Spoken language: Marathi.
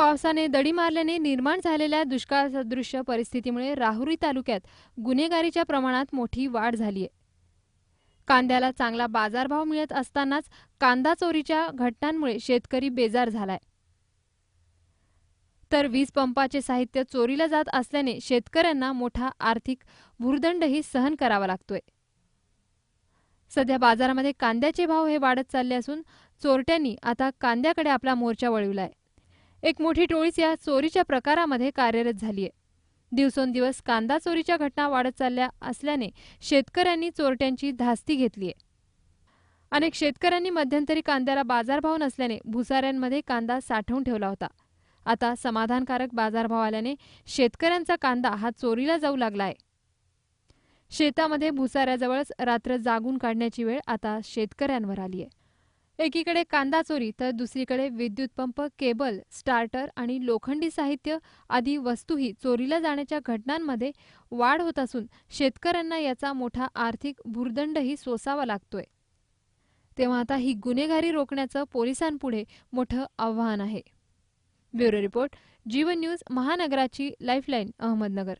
पावसाने दडी मारल्याने निर्माण झालेल्या दुष्काळसदृश्य परिस्थितीमुळे राहुरी तालुक्यात गुन्हेगारीच्या प्रमाणात मोठी वाढ झाली आहे कांद्याला चांगला बाजारभाव मिळत असतानाच कांदा चोरीच्या घटनांमुळे शेतकरी बेजार झालाय. तर वीज पंपाचे साहित्य चोरीला जात असल्याने शेतकऱ्यांना मोठा आर्थिक भुर्दंडही सहन करावा लागतोय. सध्या बाजारामध्ये कांद्याचे भाव हे वाढत चालले असून चोरट्यांनी आता कांद्याकडे आपला मोर्चा वळविलाय. एक मोठी टोळीच या चोरीच्या प्रकारामध्ये कार्यरत झाली आहे दिवसोंदिवस कांदा चोरीच्या घटना वाढत चालल्या असल्याने शेतकऱ्यांनी चोरट्यांची धास्ती घेतली आहे अनेक शेतकऱ्यांनी मध्यंतरी कांद्याला बाजारभाव नसल्याने भुसाऱ्यांमध्ये कांदा साठवून ठेवला होता. आता समाधानकारक बाजारभाव आल्याने शेतकऱ्यांचा कांदा हा चोरीला जाऊ लागलाय. शेतामध्ये भुसाऱ्याजवळच रात्र जागून काढण्याची वेळ आता शेतकऱ्यांवर आली आहे एकीकडे कांदा चोरी तर दुसरीकडे विद्युत पंप केबल स्टार्टर आणि लोखंडी साहित्य आदी वस्तूही चोरीला जाण्याच्या घटनांमध्ये वाढ होत असून शेतकऱ्यांना याचा मोठा आर्थिक भुर्दंडही सोसावा लागतोय. तेव्हा आता ही गुन्हेगारी रोखण्याचं पोलिसांपुढे मोठं आव्हान आहे. ब्युरो रिपोर्ट जीवन न्यूज महानगराची लाईफलाईन अहमदनगर.